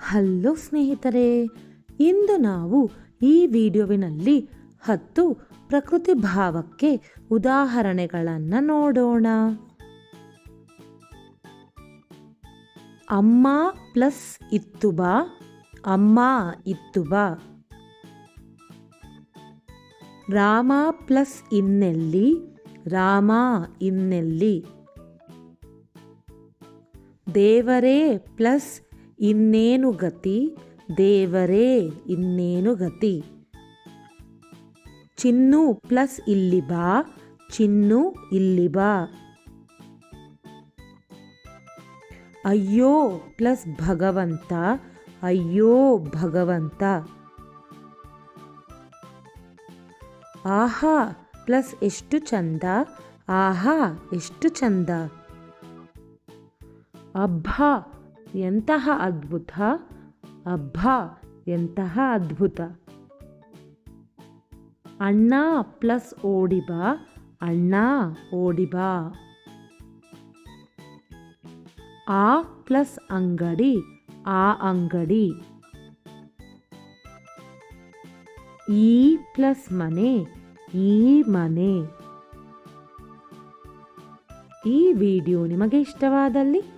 Hello ಸ್ನೇಹಿತರೆ, ಇಂದು ನಾವು ಈ ವಿಡಿಯೋವಿನಲ್ಲಿ ಹತ್ತು ಪ್ರಕೃತಿ ಭಾವಕ್ಕೆ ಉದಾಹರಣೆಗಳನ್ನು ನೋಡೋಣ. ಅಮ್ಮ ಪ್ಲಸ್ ಇತ್ತು ಬಾ ಅಮ್ಮ ಇತ್ತು ಬಾ ರಾಮ ಪ್ಲಸ್ ಇನ್ನೆಲ್ಲಿ, ರಾಮ ಇನ್ನೆಲ್ಲಿ. ದೇವರೇ ಪ್ಲಸ್ ಇನ್ನೇನು ಗತಿ? ದೇವರೇ, ಇನ್ನೇನು ಗತಿ? ಚಿನ್ನು ಪ್ಲಸ್ ಇಲ್ಲಿ ಬಾ, ಚಿನ್ನು ಇಲ್ಲಿ ಬಾ. ಅಯ್ಯೋ ಪ್ಲಸ್ ಭಗವಂತ, ಅಯ್ಯೋ ಭಗವಂತ. ಆಹಾ ಪ್ಲಸ್ ಎಷ್ಟು ಚಂದ, ಆಹಾ ಎಷ್ಟು ಚಂದ. ಅಬ್ಬಾ ಎಂತಹ ಅದ್ಭುತ? ಅಬ್ಬಾ, ಎಂತಹ ಅದ್ಭುತ. ಅಣ್ಣ ಪ್ಲಸ್ ಓಡಿಬಾ, ಅಣ್ಣ ಓಡಿಬಾ. ಆ ಪ್ಲಸ್ ಅಂಗಡಿ, ಆ ಅಂಗಡಿ. ಈ ಪ್ಲಸ್ ಮನೆ, ಈ ಮನೆ. ಈ ವಿಡಿಯೋ ನಿಮಗೆ ಇಷ್ಟವಾದಲ್ಲಿ